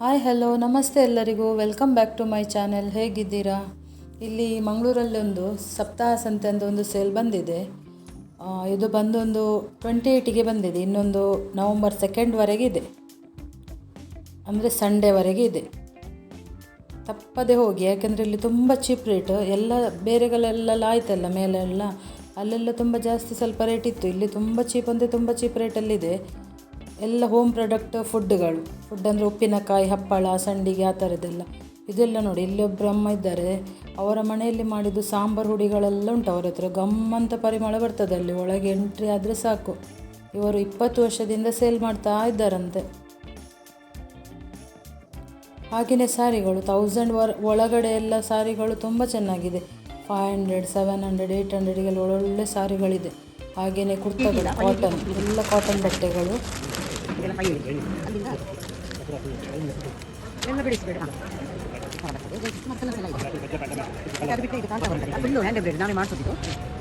Hi hello ನಮಸ್ತೆ ಎಲ್ಲರಿಗೂ. Welcome back to my channel ಹೇಗಿದ್ದೀರಾ? ಇಲ್ಲಿ ಮಂಗಳೂರಲ್ಲಿ ಒಂದು ಸಪ್ತಾಹ ಸಂತೆ ಅಂತ ಒಂದು ಸೇಲ್ ಬಂದಿದೆ. ಇದು ಬಂದೊಂದು ಟ್ವೆಂಟಿ ಏಯ್ಟಿಗೆ ಬಂದಿದೆ. ಇನ್ನೊಂದು ನವಂಬರ್ ಸೆಕೆಂಡ್ವರೆಗೆ ಇದೆ. ಅಂದರೆ ಸಂಡೇವರೆಗೆ ಇದೆ. ತಪ್ಪದೆ ಹೋಗಿ, ಯಾಕೆಂದರೆ ಇಲ್ಲಿ ತುಂಬ ಚೀಪ್ ರೇಟ್ ಎಲ್ಲ ಬೇರೆಗಳೆಲ್ಲ ಆಯ್ತಲ್ಲ, ಮೇಲೆಲ್ಲ. ಅಲ್ಲೆಲ್ಲ ತುಂಬ ಜಾಸ್ತಿ ಸ್ವಲ್ಪ ರೇಟ್ ಇತ್ತು. ಇಲ್ಲಿ ತುಂಬ ಚೀಪ್ ಅಂದರೆ ತುಂಬ ಚೀಪ್ ರೇಟಲ್ಲಿದೆ ಎಲ್ಲ ಹೋಮ್ ಪ್ರಾಡಕ್ಟ್ ಫುಡ್ಗಳು ಫುಡ್ ಅಂದರೆ ಉಪ್ಪಿನಕಾಯಿ, ಹಪ್ಪಳ, ಸಂಡಿಗೆ, ಆ ಥರದ್ದೆಲ್ಲ ಇದೆಲ್ಲ ನೋಡಿ, ಇಲ್ಲಿ ಒಬ್ಬರು ಅಮ್ಮ ಇದ್ದಾರೆ. ಅವರ ಮನೆಯಲ್ಲಿ ಮಾಡಿದ್ದು ಸಾಂಬಾರು ಹುಡಿಗಳೆಲ್ಲ ಉಂಟು ಅವರ ಹತ್ರ. ಗಮ್ಮಂತ ಪರಿಮಳ ಬರ್ತದೆ ಅಲ್ಲಿ. ಒಳಗೆ ಎಂಟ್ರಿ ಆದರೆ ಸಾಕು. ಇವರು ಇಪ್ಪತ್ತು ವರ್ಷದಿಂದ ಸೇಲ್ ಮಾಡ್ತಾ ಇದ್ದಾರಂತೆ. ಹಾಗೆಯೇ ಸಾರಿಗಳು ತೌಸಂಡ್ ವರ್, ಒಳಗಡೆ ಎಲ್ಲ ಸಾರಿಗಳು ತುಂಬ ಚೆನ್ನಾಗಿದೆ. Five hundred seven hundred eight ಹಂಡ್ರೆಡ್ಗೆಲ್ಲ ಒಳ್ಳೊಳ್ಳೆ ಸಾರಿಗಳಿದೆ. ಹಾಗೆಯೇ ಕುರ್ತಾಗಳು ಕಾಟನ್ ಎಲ್ಲ ಕಾಟನ್ ಬಟ್ಟೆಗಳು. ಇದೆಲ್ಲ ಫೈ ಅಲ್ಲಿಂದ ಎಲ್ಲ ಬಿಡಿಸ್ಬೇಡ ಮತ್ತೆಲ್ಲ ಸಲ ಇದೆ ಮತ್ತೆ ಅದು ಬಿಟ್ಟು ಇದು ಕಾಂತ ಬರ್ತದೆ ಫುಲ್ಲು ಹ್ಯಾಂಡ್ ಎಂಬ್ರಾಯ್ಡ್ ನಾವೇ ಮಾಡಿಸೋದು ಇದು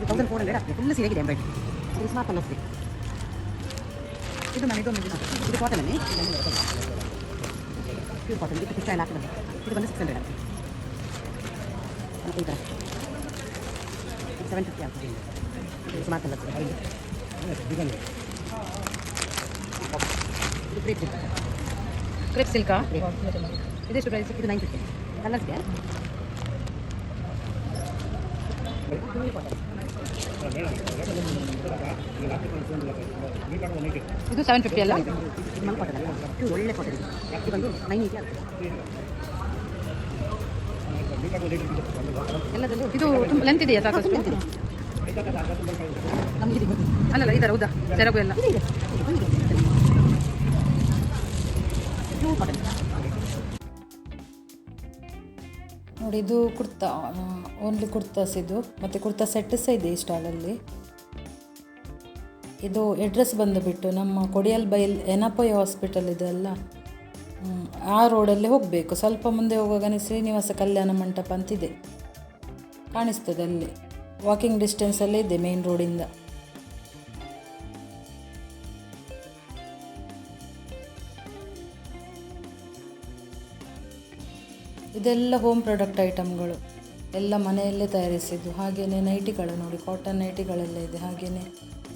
ತೌಸಂಡ್ ಫೋರ್ ಹಂಡ್ರೆಡ್ ಆಗ್ತದೆ ಫುಲ್ ಸೀರೆಗಿದೆ ಎಂಬ್ರಾಯ್ಡ್ ಇದು ಸ್ಮಾರ್ಟ್ ಅಲ್ಲ ಅಷ್ಟೇ ಇದು ನಾನು ಇದೊಂದು ಇದು ಇದು ಕಾಟನಲ್ಲಿ ಪ್ಯೂರ್ ಕಾಟನ್ ಇದು ಫಿಫ್ಟಿ ಹಾಕಿದೆ ಇದು ಬಂದು ಸಿಕ್ಸ್ ಹಂಡ್ರೆಡ್ ಆಗ್ತದೆ ಮತ್ತು ಈ ಥರ ಸೆವೆನ್ ಫಿಫ್ಟಿ ಆಗ್ತದೆ ಇದು ಸ್ಮಾರ್ಟ್ ಅಲ್ಲ ಇದು ಕ್ರೇಪ್ ಸಿಲ್ಕ್ ಕ್ರೀಪ್ ಸಿಲ್ಕಾ ಇದೆಷ್ಟು ಪ್ರೈಸ್ ಇದು ನೈನ್ ಫಿಫ್ಟಿ ಕಲರ್ಸ್ಗೆ ಇದೆ ಸೆವೆನ್ ಫಿಫ್ಟಿ ಅಲ್ಲ ಇದು ಒಳ್ಳೆ ಕಾಟನ್ ಇದು ಬಂದು ನೈನ್ ಏಯ್ಟಿ ಎಲ್ಲದಲ್ಲೂ ಇದು ತುಂಬ ಲೆಂತ್ ಇದೆಯಾ ಸಾಕಷ್ಟು? ನಮಗೆ ಇದು. ಗೊತ್ತು. ಅಲ್ಲಲ್ಲ ಇದರ ಹೌದಾ ಸೆರಗು ಎಲ್ಲ? ನೋಡಿ, ಇದು ಕುರ್ತಾ ಓನ್ಲಿ ಕುರ್ತಾಸ್ ಇದು ಮತ್ತು ಕುರ್ತಾ ಸೆಟ್ ಸಹ ಇದೆ ಈ ಸ್ಟಾಲಲ್ಲಿ ಇದು ಅಡ್ರೆಸ್ ಬಂದುಬಿಟ್ಟು ನಮ್ಮ ಕೊಡಿಯಲ್ ಬೈಲ್ ಎನಪೊಯ್ ಹಾಸ್ಪಿಟಲ್ ಇದೆ ಅಲ್ಲ? ಆ ರೋಡಲ್ಲಿ ಹೋಗಬೇಕು. ಸ್ವಲ್ಪ ಮುಂದೆ ಹೋಗುವಾಗನೇ ಶ್ರೀನಿವಾಸ ಕಲ್ಯಾಣ ಮಂಟಪ ಅಂತಿದೆ. ಕಾಣಿಸ್ತದೆ ಅಲ್ಲಿ. ವಾಕಿಂಗ್ ಡಿಸ್ಟೆನ್ಸಲ್ಲೇ ಇದೆ ಮೇನ್ ರೋಡಿಂದ ಇದೆಲ್ಲ ಹೋಮ್ ಪ್ರಾಡಕ್ಟ್ ಐಟಮ್ಗಳು ಎಲ್ಲ ಮನೆಯಲ್ಲೇ ತಯಾರಿಸಿದ್ದು. ಹಾಗೆಯೇ ನೈಟಿಗಳು ನೋಡಿ ಕಾಟನ್ ನೈಟಿಗಳೆಲ್ಲ ಇದೆ. ಹಾಗೆಯೇ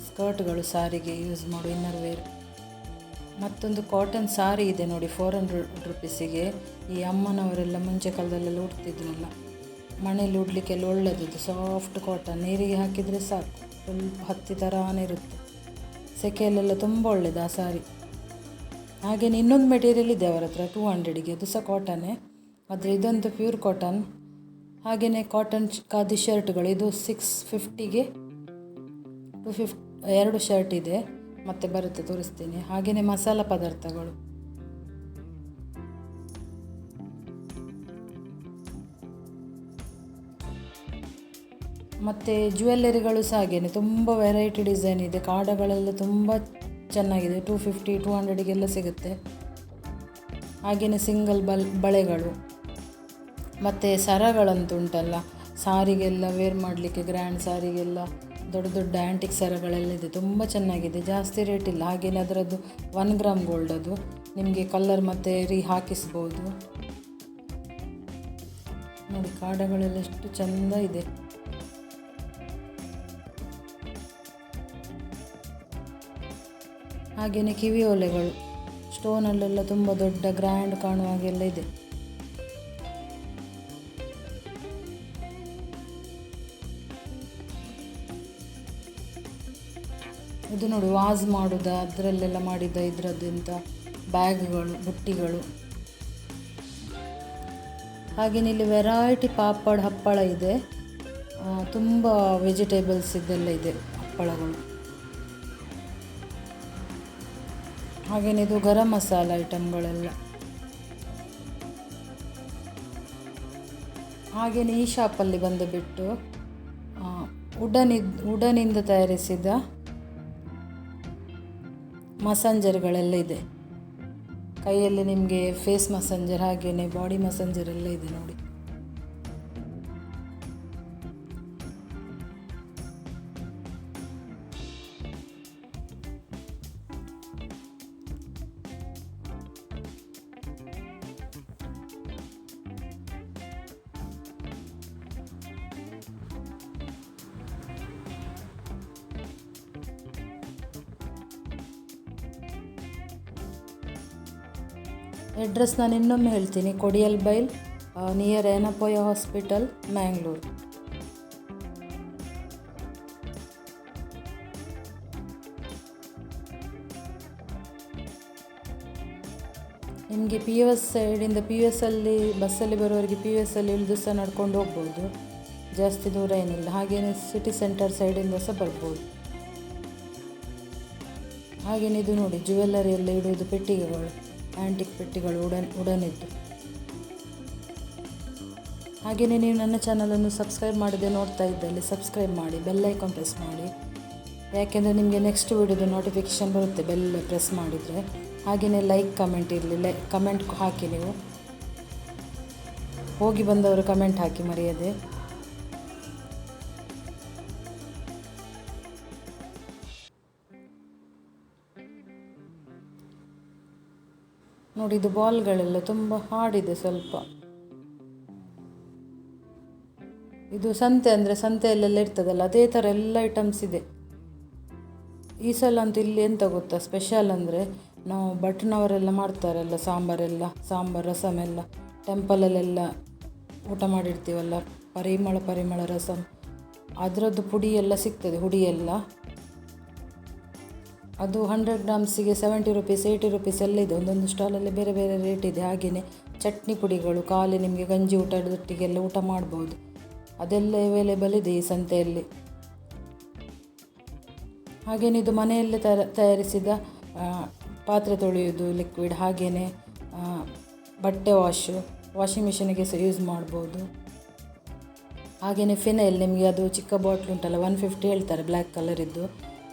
ಸ್ಕರ್ಟ್ಗಳು ಸಾರಿಗೆ ಯೂಸ್ ಮಾಡೋ ಇನ್ನರ್ ವೇರ್ ಮತ್ತೊಂದು ಕಾಟನ್ ಸಾರಿ ಇದೆ ನೋಡಿ ಫೋರ್ ಹಂಡ್ರೆಡ್ ರುಪೀಸಿಗೆ ಈ ಅಮ್ಮನವರೆಲ್ಲ ಮುಂಚೆ ಕಾಲದಲ್ಲೆಲ್ಲ ಉಡ್ತಿದ್ರಲ್ಲ. ಮನೇಲಿ ಉಡ್ಲಿಕ್ಕೆಲ್ಲ ಒಳ್ಳೆಯದಿದ್ದು ಸಾಫ್ಟ್ ಕಾಟನ್ ನೀರಿಗೆ ಹಾಕಿದರೆ ಸಾಕು. ಸ್ವಲ್ಪ ಹತ್ತಿ ಥರಾನೇ ಇರುತ್ತೆ. ಸೆಕೆಯಲ್ಲೆಲ್ಲ ತುಂಬ ಒಳ್ಳೆಯದು ಆ ಸಾರಿ ಹಾಗೆಯೇ ಇನ್ನೊಂದು ಮೆಟೀರಿಯಲ್ ಇದೆ ಅವರ ಹತ್ರ ಟೂ ಹಂಡ್ರೆಡಿಗೆ ಅದು ಸಹ ಕಾಟನ್ನೇ ಆದರೆ ಇದಂತೂ ಪ್ಯೂರ್ ಕಾಟನ್ ಹಾಗೆಯೇ ಕಾಟನ್ ಖಾದಿ ಶರ್ಟ್ಗಳು ಇದು ಸಿಕ್ಸ್ ಫಿಫ್ಟಿಗೆ ಟು ಫಿಫ್ಟ್ ಎರಡು ಶರ್ಟ್ ಇದೆ. ಮತ್ತೆ ಬರುತ್ತೆ, ತೋರಿಸ್ತೀನಿ. ಹಾಗೆಯೇ ಮಸಾಲ ಪದಾರ್ಥಗಳು. ಮತ್ತು ಜ್ಯುವೆಲ್ಲರಿಗಳು ಸಹ ಹಾಗೆಯೇ ತುಂಬ ವೆರೈಟಿ ಡಿಸೈನ್ ಇದೆ. ಕಾಡಗಳೆಲ್ಲ ತುಂಬ ಚೆನ್ನಾಗಿದೆ. ಟೂ ಫಿಫ್ಟಿ ಟೂ ಹಂಡ್ರೆಡಿಗೆಲ್ಲ ಸಿಗುತ್ತೆ. ಹಾಗೆಯೇ ಸಿಂಗಲ್ ಬಲ್, ಬಳೆಗಳು. ಮತ್ತು ಸರಗಳಂತುಂಟಲ್ಲ, ಸಾರಿಗೆಲ್ಲ ವೇರ್ ಮಾಡಲಿಕ್ಕೆ ಗ್ರ್ಯಾಂಡ್ ಸಾರಿಗೆಲ್ಲ, ದೊಡ್ಡ ದೊಡ್ಡ ಆ್ಯಂಟಿಕ್ ಸರಗಳೆಲ್ಲ ಇದೆ, ತುಂಬ ಚೆನ್ನಾಗಿದೆ, ಜಾಸ್ತಿ ರೇಟ್ ಇಲ್ಲ ಹಾಗೆಯೇ ಅದರದ್ದು ಒನ್ ಗ್ರಾಮ್ ಗೋಲ್ಡ್ ಅದು, ನಿಮಗೆ ಕಲ್ಲರ್ ಮತ್ತು ರೀ ಹಾಕಿಸ್ಬೋದು. ನೋಡಿ, ಕಾಡಗಳೆಲ್ಲ ಎಷ್ಟು ಚೆಂದ ಇದೆ. ಹಾಗೆಯೇ ಕಿವಿ ಓಲೆಗಳು ಸ್ಟೋನಲ್ಲೆಲ್ಲ ತುಂಬ ದೊಡ್ಡ ಗ್ರ್ಯಾಂಡ್ ಕಾಣುವ ಹಾಗೆಲ್ಲ ಇದೆ. ಇದು ನೋಡಿ ವಾಸ್ ಮಾಡುದ, ಅದರಲ್ಲೆಲ್ಲ ಮಾಡಿದ ಇದರದ್ದಿಂತ ಬ್ಯಾಗ್ಗಳು, ಬುಟ್ಟಿಗಳು. ಹಾಗೆಯೇ ಇಲ್ಲಿ ವೆರೈಟಿ ಪಾಪಡ್ ಹಪ್ಪಳ ಇದೆ. ತುಂಬ ವೆಜಿಟೇಬಲ್ಸ್ ಇದೆಲ್ಲ ಇದೆ ಹಪ್ಪಳಗಳು. ಹಾಗೆಯೇ ಇದು ಗರಂ ಮಸಾಲ ಐಟಮ್ಗಳೆಲ್ಲ ಹಾಗೆಯೇ ಈ ಶಾಪಲ್ಲಿ ಬಂದು ಬಿಟ್ಟು ಉಡನಿಂದ ವುಡನಿಂದ ತಯಾರಿಸಿದ ಮಸಾಂಜರ್ಗಳೆಲ್ಲ ಇದೆ. ಕೈಯಲ್ಲಿ ನಿಮಗೆ ಫೇಸ್ ಮಸಾಂಜರ್ ಹಾಗೆಯೇ ಬಾಡಿ ಮಸಂಜರ್ ಎಲ್ಲ ಇದೆ ನೋಡಿ. ಅಡ್ರೆಸ್ ನಾನು ಇನ್ನೊಮ್ಮೆ ಹೇಳ್ತೀನಿ. Kodialbail near Yenepoya hospital Mangalore ನಿಮಗೆ ಪಿ ಯು ಎಸ್ ಸೈಡಿಂದ ಪಿ ಯು ಎಸ್ಸಲ್ಲಿ ಬಸ್ಸಲ್ಲಿ ಬರೋರಿಗೆ ಪಿ ಯು ಎಸ್ ಅಲ್ಲಿ ಇಳಿದು ಸಹ ನಡ್ಕೊಂಡು ಹೋಗ್ಬೋದು. ಜಾಸ್ತಿ ದೂರ ಏನಿಲ್ಲ. ಹಾಗೇನೆ ಸಿಟಿ ಸೆಂಟರ್ ಸೈಡಿಂದ ಸಹ ಬರ್ಬೋದು. ಹಾಗೇನಿದು ನೋಡಿ ಜುವೆಲ್ಲರಿ ಎಲ್ಲ ಇಡುವುದು, ಪೆಟ್ಟಿಗೆಗಳು. ಆ್ಯಂಟಿಕ್ ಪೆಟ್ಟಿಗಳು ಉಡನ್, ಉಡನಿದ್ದು. ಹಾಗೆಯೇ ನೀವು ನನ್ನ ಚಾನಲನ್ನು ಸಬ್ಸ್ಕ್ರೈಬ್ ಮಾಡದೆ ನೋಡ್ತಾ ಇದ್ದಲ್ಲಿ ಸಬ್ಸ್ಕ್ರೈಬ್ ಮಾಡಿ, ಬೆಲ್ ಐಕಾನ್ ಪ್ರೆಸ್ ಮಾಡಿ. ಯಾಕೆಂದರೆ ನಿಮಗೆ ನೆಕ್ಸ್ಟ್ ವಿಡಿಯೋದು ನೋಟಿಫಿಕೇಷನ್ ಬರುತ್ತೆ ಬೆಲ್ ಪ್ರೆಸ್ ಮಾಡಿದರೆ. ಹಾಗೆಯೇ ಲೈಕ್ ಕಮೆಂಟ್ ಇರಲಿ ಕಮೆಂಟ್ ಹಾಕಿ ನೀವು. ಹೋಗಿ ಬಂದವರು ಕಮೆಂಟ್ ಹಾಕಿ ಮರೆಯದೆ. ನೋಡಿ, ಇದು ಬಾಲ್ಗಳೆಲ್ಲ ತುಂಬ ಹಾಡಿದೆ ಸ್ವಲ್ಪ. ಇದು ಸಂತೆ ಅಂದರೆ ಸಂತೆಯಲ್ಲೆಲ್ಲ ಇರ್ತದಲ್ಲ, ಅದೇ ಥರ ಎಲ್ಲ ಐಟಮ್ಸ್ ಇದೆ. ಈ ಸಲ ಅಂತೂ ಇಲ್ಲಿ ಎಂತ ಗೊತ್ತಾ? ಸ್ಪೆಷಲ್ ಅಂದರೆ ನಾವು ಭಟ್ನವರೆಲ್ಲ ಮಾಡ್ತಾರಲ್ಲ, ಸಾಂಬಾರೆಲ್ಲ, ಸಾಂಬಾರು ರಸಮ್ ಎಲ್ಲ ಟೆಂಪಲಲ್ಲೆಲ್ಲ ಊಟ ಮಾಡಿರ್ತೀವಲ್ಲ, ಪರಿಮಳ ಪರಿಮಳ ರಸಮ್ ಅದರದ್ದು ಪುಡಿ ಎಲ್ಲ ಸಿಗ್ತದೆ ಹುಡಿಯೆಲ್ಲ ಅದು ಹಂಡ್ರೆಡ್ ಗ್ರಾಮ್ಸಿಗೆ ಸೆವೆಂಟಿ ರುಪೀಸ್ ಏಯ್ಟಿ ರುಪೀಸ್ ಎಲ್ಲ ಇದೆ ಒಂದೊಂದು ಸ್ಟಾಲಲ್ಲಿ ಬೇರೆ ಬೇರೆ ರೇಟ್ ಇದೆ. ಹಾಗೆಯೇ ಚಟ್ನಿ ಪುಡಿಗಳು, ಖಾಲಿ ನಿಮಗೆ ಗಂಜಿ ಊಟದೊಟ್ಟಿಗೆಲ್ಲ ಊಟ ಮಾಡ್ಬೋದು. ಅದೆಲ್ಲ ಅವೈಲೇಬಲ್ ಇದೆ ಈ ಸಂತೆಯಲ್ಲಿ. ಹಾಗೆಯೇ ಇದು ಮನೆಯಲ್ಲೇ ತಯಾರ ತಯಾರಿಸಿದ ಪಾತ್ರೆ ತೊಳೆಯೋದು ಲಿಕ್ವಿಡ್ ಹಾಗೆಯೇ ಬಟ್ಟೆ ವಾಶು ವಾಷಿಂಗ್ ಮಿಷಿನಿಗೆ ಸಹ ಯೂಸ್ ಮಾಡ್ಬೋದು. ಹಾಗೆಯೇ ಫಿನೈಲ್ ನಿಮಗೆ ಅದು ಚಿಕ್ಕ ಬಾಟ್ಲು ಉಂಟಲ್ಲ ಒನ್ ಫಿಫ್ಟಿ ಹೇಳ್ತಾರೆ ಬ್ಲ್ಯಾಕ್ ಕಲರಿದ್ದು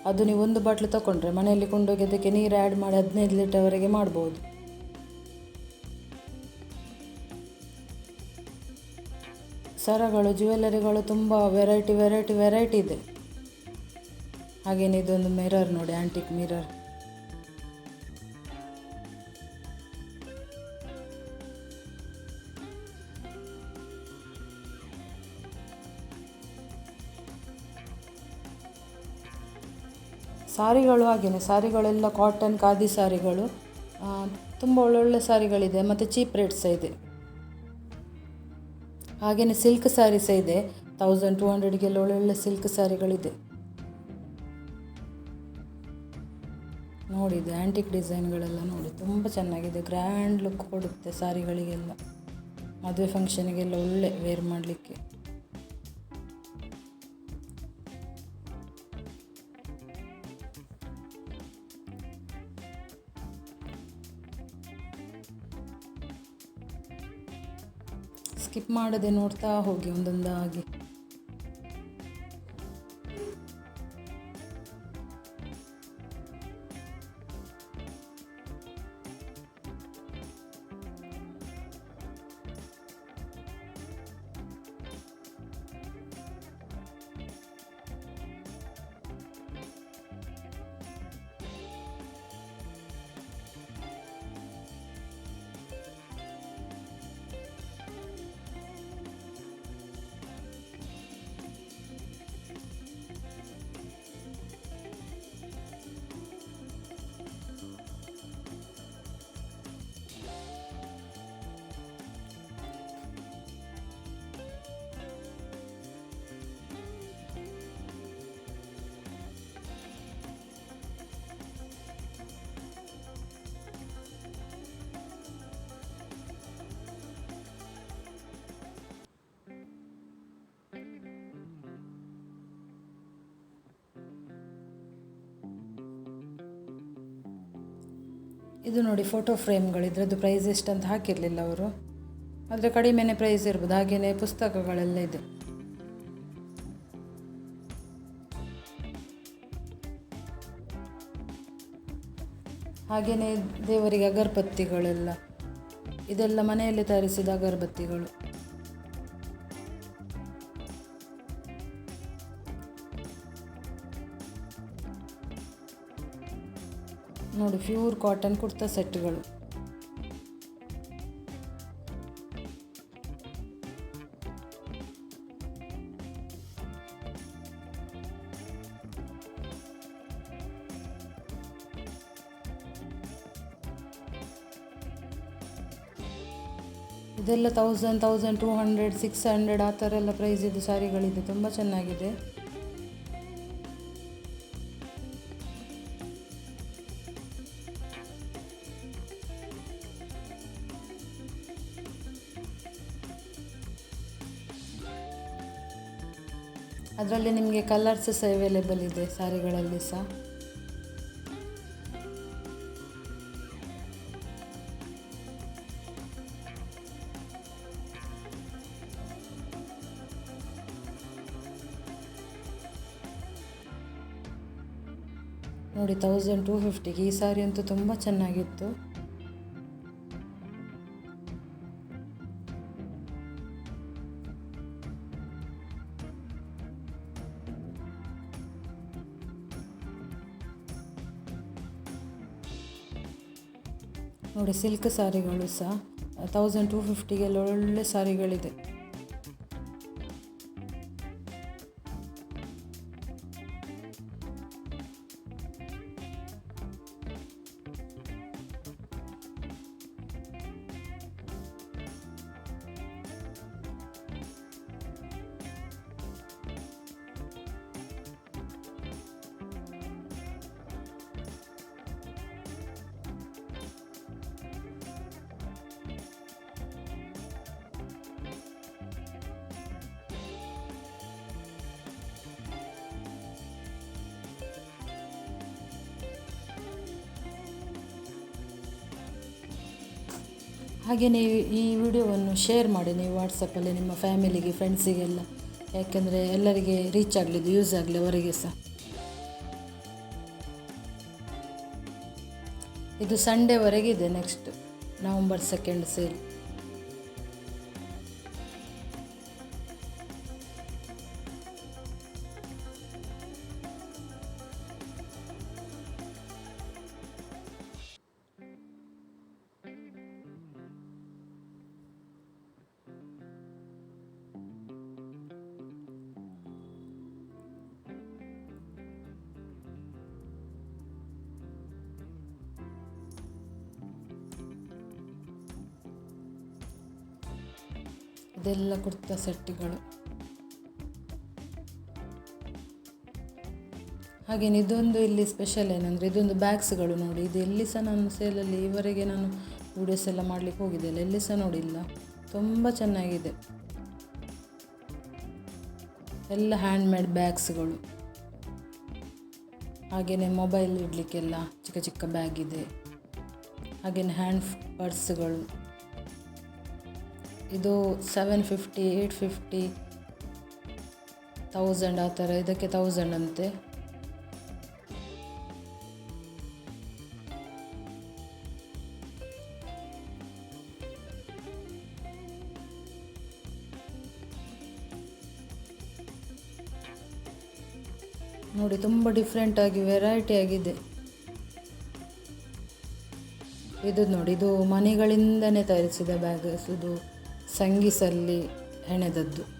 ಅದು ನೀವು ಒಂದು ಬಾಟ್ಲು ತಗೊಂಡ್ರೆ ಮನೆಯಲ್ಲಿ ಕೊಂಡೋಗಿ ಅದಕ್ಕೆ ನೀರು ಆ್ಯಡ್ ಮಾಡಿ ಹದಿನೈದು ಲೀಟರ್ವರೆಗೆ ಮಾಡ್ಬೋದು. ಸರಗಳು ಜ್ಯುವೆಲ್ಲರಿಗಳು ತುಂಬ ವೆರೈಟಿ ವೆರೈಟಿ ವೆರೈಟಿ ಇದೆ. ಹಾಗೆಯೇ ಇದೊಂದು ಮಿರರ್ ನೋಡಿ ಆ್ಯಂಟಿಕ್ ಮಿರರ್ ಸಾರಿಗಳು ಹಾಗೆಯೇ ಸಾರಿಗಳೆಲ್ಲ ಕಾಟನ್ ಖಾದಿ ಸಾರಿಗಳು ತುಂಬ ಒಳ್ಳೊಳ್ಳೆ ಸಾರಿಗಳಿದೆ, ಮತ್ತು ಚೀಪ್ ರೇಟ್ ಸಹ ಇದೆ. ಹಾಗೆಯೇ ಸಿಲ್ಕ್ ಸ್ಯಾರಿ ಸಹ ಇದೆ ತೌಸಂಡ್ ಟು ಹಂಡ್ರೆಡ್ಗೆಲ್ಲ ಒಳ್ಳೊಳ್ಳೆ ಸಿಲ್ಕ್ ಸಾರಿಗಳಿದೆ ನೋಡಿದೆ ಆ್ಯಂಟಿಕ್ ಡಿಸೈನ್ಗಳೆಲ್ಲ ನೋಡಿ, ತುಂಬ ಚೆನ್ನಾಗಿದೆ ಗ್ರ್ಯಾಂಡ್ ಲುಕ್ ಕೊಡುತ್ತೆ ಸಾರಿಗಳಿಗೆಲ್ಲ. ಮದುವೆ ಫಂಕ್ಷನಿಗೆಲ್ಲ ಒಳ್ಳೆ ವೇರ್ ಮಾಡಲಿಕ್ಕೆ. ಸ್ಕಿಪ್ ಮಾಡದೆ ನೋಡ್ತಾ ಹೋಗಿ ಒಂದೊಂದಾಗಿ. ಇದು ನೋಡಿ ಫೋಟೋ ಫ್ರೇಮ್ಗಳು ಇದ್ರದ್ದು ಪ್ರೈಸ್ ಎಷ್ಟು ಅಂತ ಹಾಕಿರಲಿಲ್ಲ ಅವರು. ಆದರೆ ಕಡಿಮೆನೇ ಪ್ರೈಸ್ ಇರ್ಬೋದು. ಹಾಗೆಯೇ ಪುಸ್ತಕಗಳೆಲ್ಲ ಇದೆ. ಹಾಗೆಯೇ ದೇವರಿಗೆ ಅಗರಬತ್ತಿಗಳೆಲ್ಲ. ಇದೆಲ್ಲ ಮನೆಯಲ್ಲಿ ತಯಾರಿಸಿದ ಅಗರಬತ್ತಿಗಳು. ನೋಡಿ ಪ್ಯೂರ್ ಕಾಟನ್ ಕುರ್ತಾ ಸೆಟ್ಗಳು ಇದೆಲ್ಲ thousand thousand two hundred six hundred ಆ ಥರ ಎಲ್ಲ ಪ್ರೈಸ್ ಸ್ಯಾರಿಗಳಿದೆ ತುಂಬ ಚೆನ್ನಾಗಿದೆ. ಅದರಲ್ಲಿ ನಿಮಗೆ ಕಲರ್ಸ್ ಸಹ ಅವೈಲೇಬಲ್ ಇದೆ ಸ್ಯಾರಿಗಳಲ್ಲಿ ಸಹ. ನೋಡಿ ತೌಸಂಡ್ ಟೂ ಫಿಫ್ಟಿಗೆ ಈ ಸಾರಿ ಅಂತೂ ತುಂಬ ಚೆನ್ನಾಗಿತ್ತು. ನೋಡಿ ಸಿಲ್ಕ್ ಸಾರಿಗಳು ಸಹ ತೌಸಂಡ್ ಟೂ ಫಿಫ್ಟಿಗೆಲ್ಲ ಒಳ್ಳೆ ಸಾರಿಗಳಿದೆ. ಹಾಗೆ ನೀವು ಈ ವಿಡಿಯೋವನ್ನು ಶೇರ್ ಮಾಡಿ ನೀವು ವಾಟ್ಸಪ್ಪಲ್ಲಿ ನಿಮ್ಮ ಫ್ಯಾಮಿಲಿಗೆ ಫ್ರೆಂಡ್ಸಿಗೆಲ್ಲ ಯಾಕೆಂದರೆ ಎಲ್ಲರಿಗೆ ರೀಚ್ ಆಗಲಿ ಯೂಸ್ ಆಗಲಿ ಅವರಿಗೆ ಸಹ. ಇದು ಸಂಡೇವರೆಗಿದೆ ನೆಕ್ಸ್ಟ್ ನವಂಬರ್ ಸೆಕೆಂಡ್ ಸೇಲ್ ಇದೆಲ್ಲ ಕುರ್ತಾ ಸೆಟ್ಗಳು. ಹಾಗೆಯೇ ಇದೊಂದು ಇಲ್ಲಿ ಸ್ಪೆಷಲ್ ಏನಂದರೆ ಇದೊಂದು ಬ್ಯಾಗ್ಸ್ಗಳು ನೋಡಿ. ಇದು ಎಲ್ಲಿ ಸಹ ನಾನು ಸೇಲಲ್ಲಿ ಈವರೆಗೆ ನಾನು ವೀಡಿಯೋಸ್ ಎಲ್ಲ ಮಾಡಲಿಕ್ಕೆ ಹೋಗಿದ್ದೆಲ್ಲ ಎಲ್ಲಿ ಸಹ ನೋಡಿಲ್ಲ ತುಂಬ ಚೆನ್ನಾಗಿದೆ. ಎಲ್ಲ ಹ್ಯಾಂಡ್ಮೇಡ್ ಬ್ಯಾಗ್ಸ್ಗಳು ಹಾಗೆಯೇ ಮೊಬೈಲ್ ಇಡಲಿಕ್ಕೆಲ್ಲ ಚಿಕ್ಕ ಚಿಕ್ಕ ಬ್ಯಾಗ್ ಇದೆ. ಹಾಗೆಯೇ ಹ್ಯಾಂಡ್ ಪರ್ಸ್ಗಳು ಇದು seven fifty eight fifty thousand ಆ ಥರ. ಇದಕ್ಕೆ ತೌಸಂಡ್ ಅಂತೆ. ನೋಡಿ, ತುಂಬ ಡಿಫ್ರೆಂಟಾಗಿ ವೆರೈಟಿ ಆಗಿದೆ. ಇದು ನೋಡಿ, ಇದು ಮನೆಗಳಿಂದನೇ ತಯಾರಿಸಿದ ಬ್ಯಾಗಸ್ ಇದು ಸಂಗೀಸಲ್ಲಿ ಹೆಣೆದದ್ದು.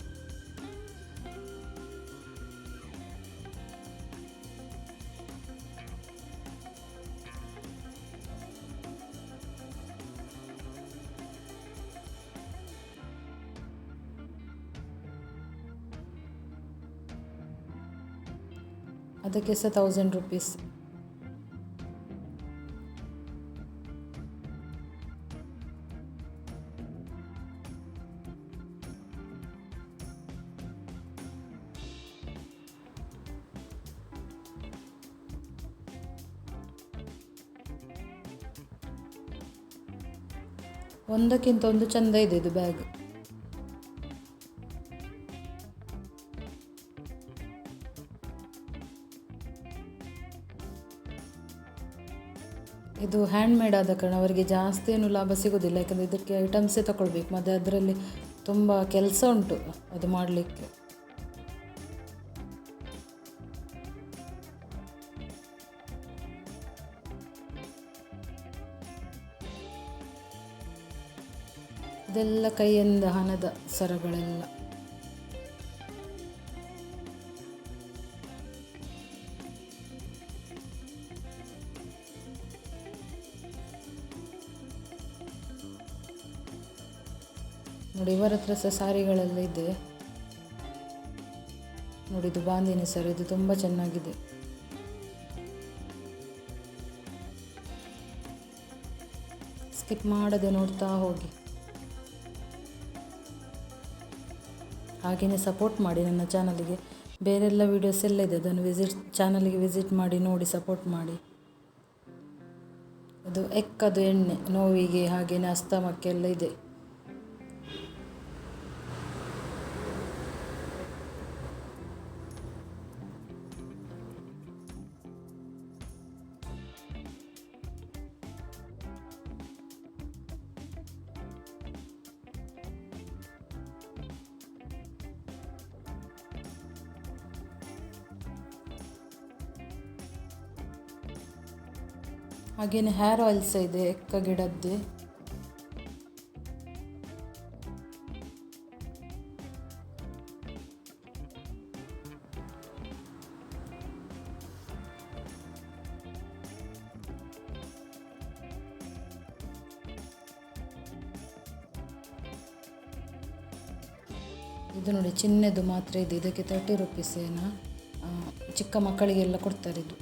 ಅದಕ್ಕೆ ಸಹ ತೌಸಂಡ್ ರುಪೀಸ್ ಒಂದಕ್ಕಿಂತ ಒಂದು ಚಂದ ಇದೆ ಇದು ಬ್ಯಾಗ್ ಇದು ಹ್ಯಾಂಡ್ ಮೇಡ್ ಆದ ಕಾರಣ ಅವರಿಗೆ ಜಾಸ್ತಿ ಏನು ಲಾಭ ಸಿಗೋದಿಲ್ಲ, ಯಾಕಂದರೆ ಇದಕ್ಕೆ ಐಟಮ್ಸೇ ತಗೊಳ್ಬೇಕು. ಮತ್ತು ಅದರಲ್ಲಿ ತುಂಬ ಕೆಲಸ ಉಂಟು ಅದು ಮಾಡಲಿಕ್ಕೆ. ಇದೆಲ್ಲ ಕೈಯಿಂದ ಹಣದ ಸರಗಳೆಲ್ಲ. ನೋಡಿ ಇವರ ಹತ್ರ ಸಹ ಸಾರಿಗಳೆಲ್ಲ ಇದೆ. ನೋಡಿ, ಇದು ಬಾಂದಿನಿ ಸರ್, ಇದು ತುಂಬ ಚೆನ್ನಾಗಿದೆ. ಸ್ಕಿಪ್ ಮಾಡದೆ ನೋಡ್ತಾ ಹೋಗಿ. ಹಾಗೆಯೇ ಸಪೋರ್ಟ್ ಮಾಡಿ ನನ್ನ ಚಾನಲಿಗೆ ಬೇರೆಲ್ಲ ವೀಡಿಯೋಸ್ ಎಲ್ಲ ಇದೆ, ಅದನ್ನು ವಿಸಿಟ್ ಚಾನಲಿಗೆ ವಿಸಿಟ್ ಮಾಡಿ, ನೋಡಿ ಸಪೋರ್ಟ್ ಮಾಡಿ. ಅದು, ಎಕ್ಕದು ಎಣ್ಣೆ, ನೋವಿಗೆ ಹಾಗೆಯೇ ಅಸ್ತಮಕ್ಕೆಲ್ಲ ಇದೆ. ಹಾಗೆಯೇ ಹೇರ್ ಆಯಿಲ್ ಸಹ ಇದೆ, ಎಕ್ಕ ಗಿಡದ್ದು. ಇದು ನೋಡಿ ಚಿನ್ನದು ಮಾತ್ರ ಇದೆ, ಇದಕ್ಕೆ ತರ್ಟಿ ರುಪೀಸ್ ಏನ. ಚಿಕ್ಕ ಮಕ್ಕಳಿಗೆಲ್ಲ ಕೊಡ್ತಾರೆ ಇದು.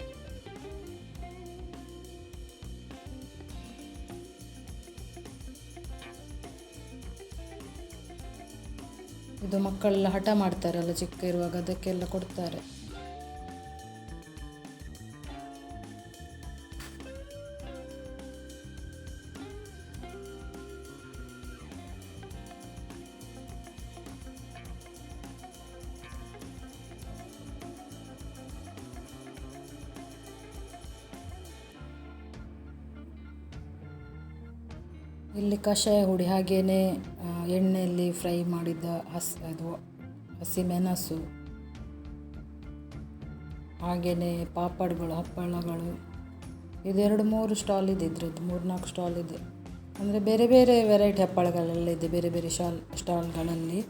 ಇದು ಮಕ್ಕಳೆಲ್ಲ ಹಠ ಮಾಡ್ತಾರಲ್ಲ ಚಿಕ್ಕ ಇರುವಾಗ ಅದಕ್ಕೆಲ್ಲ ಕೊಡ್ತಾರೆ. ಇಲ್ಲಿ ಕಷಾಯ ಹುಡಿ ಹಾಗೆಯೇ ಆ, ಎಣ್ಣೆಯಲ್ಲಿ ಫ್ರೈ ಮಾಡಿದ ಹಸ್, ಅದು ಹಸಿ ಮೆಣಸು ಹಾಗೆಯೇ ಪಾಪಡ್ಗಳು, ಹಪ್ಪಳಗಳು, ಇದೆರಡು ಮೂರು ಸ್ಟಾಲ್ ಇದೆ ಇದ್ರದ್ದು ಮೂರು ನಾಲ್ಕು ಸ್ಟಾಲ್ ಇದೆ. ಅಂದರೆ ಬೇರೆ ಬೇರೆ ವೆರೈಟಿ ಹಪ್ಪಳಗಳೆಲ್ಲ ಇದೆ, ಬೇರೆ ಬೇರೆ ಶಾಲ್ ಸ್ಟಾಲ್ಗಳಲ್ಲಿ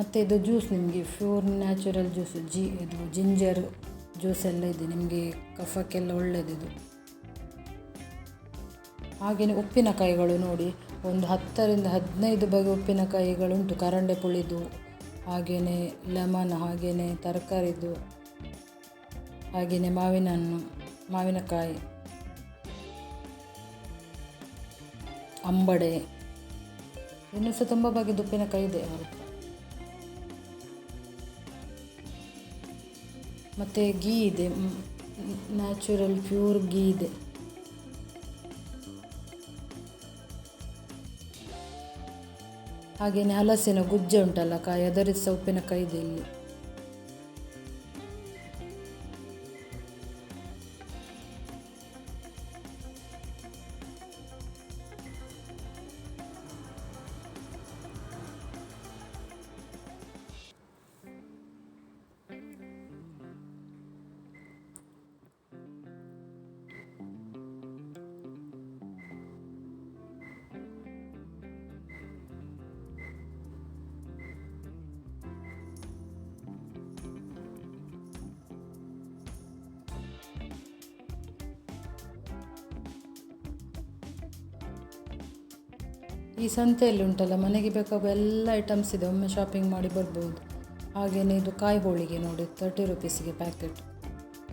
ಮತ್ತು ಇದು ಜ್ಯೂಸ್ ನಿಮಗೆ ಫ್ಯೂರ್ ನ್ಯಾಚುರಲ್ ಜ್ಯೂಸ್ ಜಿ, ಇದು ಜಿಂಜರ್ ಜ್ಯೂಸ್ ಎಲ್ಲ ಇದೆ, ನಿಮಗೆ ಕಫಕ್ಕೆಲ್ಲ ಒಳ್ಳೆಯದಿದು ಹಾಗೆಯೇ ಉಪ್ಪಿನಕಾಯಿಗಳು ನೋಡಿ, ಒಂದು ಹತ್ತರಿಂದ ಹದಿನೈದು ಬಗೆ ಉಪ್ಪಿನಕಾಯಿಗಳುಂಟು ಕರಂಡೆ ಪುಳಿದು ಹಾಗೆಯೇ ಲೆಮನ್ ಹಾಗೆಯೇ ತರಕಾರಿದು ಹಾಗೆಯೇ ಮಾವಿನ ಹಣ್ಣು, ಮಾವಿನಕಾಯಿ, ಅಂಬಡೆ ಇನ್ನೂ ಸಹ ತುಂಬ ಬಗೆದು ಉಪ್ಪಿನಕಾಯಿ ಇದೆ. ಮತ್ತು ಗೀ ಇದೆ. ನ್ಯಾಚುರಲ್ ಪ್ಯೂರ್ ಗೀ ಇದೆ. ಹಾಗೆಯೇ ಹಲಸಿನ ಗುಜ್ಜೆ ಉಂಟಲ್ಲ ಕಾಯಿ ಅದರ ಸಹ ಉಪ್ಪಿನಕಾಯಿ ಇಲ್ಲಿ. ಈ ಸಂತೆಯಲ್ಲಿ ಉಂಟಲ್ಲ, ಮನೆಗೆ ಬೇಕಾಗುವ ಎಲ್ಲ ಐಟಮ್ಸ್ ಇದೆ, ಒಮ್ಮೆ ಶಾಪಿಂಗ್ ಮಾಡಿ ಬರ್ಬೋದು. ಹಾಗೆಯೇ ಇದು ಕಾಯಿ ಹೋಳಿಗೆ ನೋಡಿ ತರ್ಟಿ ರುಪೀಸಿಗೆ ಪ್ಯಾಕೆಟ್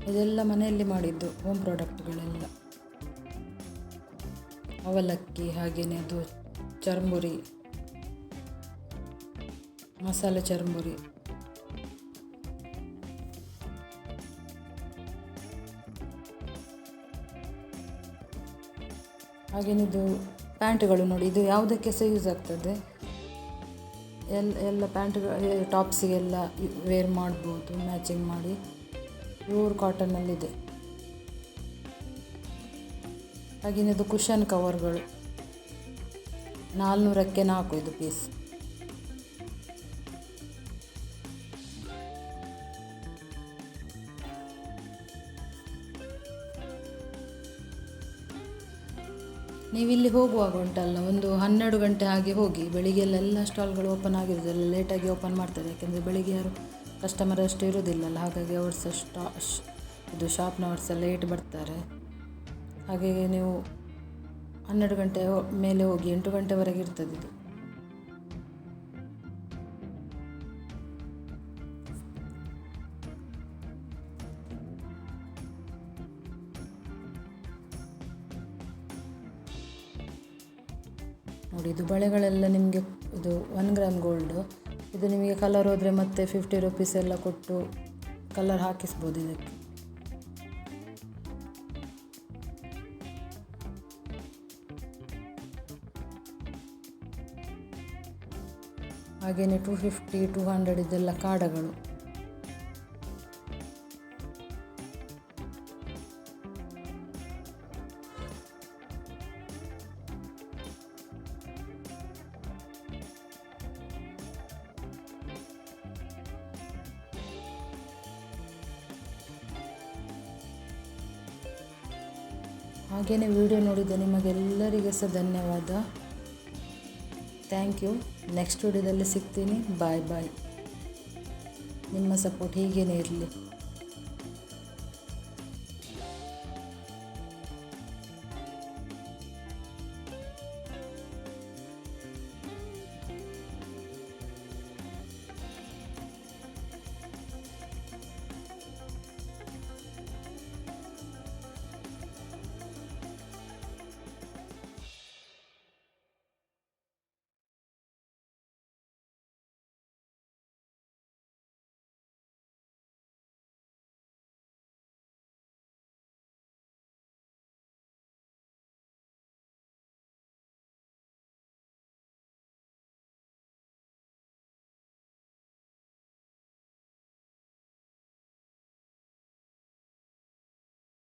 ಇದೆಲ್ಲ ಮನೆಯಲ್ಲಿ ಮಾಡಿದ್ದು ಹೋಮ್ ಪ್ರಾಡಕ್ಟ್ಗಳೆಲ್ಲ ಅವಲಕ್ಕಿ ಹಾಗೆಯೇ ಅದು ಚರ್ಮುರಿ, ಮಸಾಲೆ ಚರ್ಮುರಿ. ಹಾಗೆಯೇ ಇದು ಪ್ಯಾಂಟ್ಗಳು ನೋಡಿ, ಇದು ಯಾವುದಕ್ಕೆ ಸಹ ಯೂಸ್ ಆಗ್ತದೆ? ಎಲ್ಲ ಎಲ್ಲ ಪ್ಯಾಂಟ್ಗಳು ಟಾಪ್ಸಿಗೆಲ್ಲ ವೇರ್ ಮಾಡ್ಬೋದು ಮ್ಯಾಚಿಂಗ್ ಮಾಡಿ. ಪ್ಯೂರ್ ಕಾಟನಲ್ಲಿದೆ ಹಾಗೆಯೇ ಇದು ಕುಷನ್ ಕವರ್ಗಳು ನಾಲ್ನೂರಕ್ಕೆ ನಾಲ್ಕು ಇದು ಪೀಸ್ ನೀವಿಲ್ಲಿ ಹೋಗುವಾಗ ಉಂಟಲ್ಲ, ಒಂದು ಹನ್ನೆರಡು ಗಂಟೆ ಹಾಗೆ ಹೋಗಿ ಬೆಳಿಗ್ಗೆಲ್ಲ ಎಲ್ಲ ಸ್ಟಾಲ್ಗಳು ಓಪನ್ ಆಗಿರೋದಿಲ್ಲ ಲೇಟಾಗಿ ಓಪನ್ ಮಾಡ್ತಾರೆ, ಯಾಕೆಂದರೆ ಬೆಳಿಗ್ಗೆ ಯಾರು ಕಸ್ಟಮರ್ ಅಷ್ಟು ಇರೋದಿಲ್ಲಲ್ಲ, ಹಾಗಾಗಿ ಅವ್ರು ಸಹ ಸ್ಟಾ ಇದು ಶಾಪ್ನವ್ರು ಸಹ ಲೇಟ್ ಬರ್ತಾರೆ. ಹಾಗೆ ನೀವು ಹನ್ನೆರಡು ಗಂಟೆ ಮೇಲೆ ಹೋಗಿ ಎಂಟು ಗಂಟೆವರೆಗೆ ಇರ್ತದೆ ಇದು. ನೋಡಿ, ಇದು ಬಳೆಗಳೆಲ್ಲ ನಿಮಗೆ ಇದು ಒನ್ ಗ್ರಾಮ್ ಗೋಲ್ಡು ಇದು ನಿಮಗೆ ಕಲರ್ ಹೋದರೆ ಮತ್ತೆ ಫಿಫ್ಟಿ ರುಪೀಸ್ ಎಲ್ಲ ಕೊಟ್ಟು ಕಲರ್ ಹಾಕಿಸ್ಬೋದು ಇದಕ್ಕೆ. ಹಾಗೆಯೇ ಟೂ ಫಿಫ್ಟಿ ಟೂ ಹಂಡ್ರೆಡ್ ಇದೆಲ್ಲ ಕಾಡಗಳು. ಹಾಗೆಯೇ ವಿಡಿಯೋ ನೋಡಿದ ನಿಮಗೆಲ್ಲರಿಗೆ ಸಹ ಧನ್ಯವಾದ. ಥ್ಯಾಂಕ್ ಯು ನೆಕ್ಸ್ಟ್ ವಿಡಿಯೋದಲ್ಲಿ ಸಿಗ್ತೀನಿ. ಬಾಯ್ ಬಾಯ್ ನಿಮ್ಮ ಸಪೋರ್ಟ್ ಹೀಗೇನೆ ಇರಲಿ.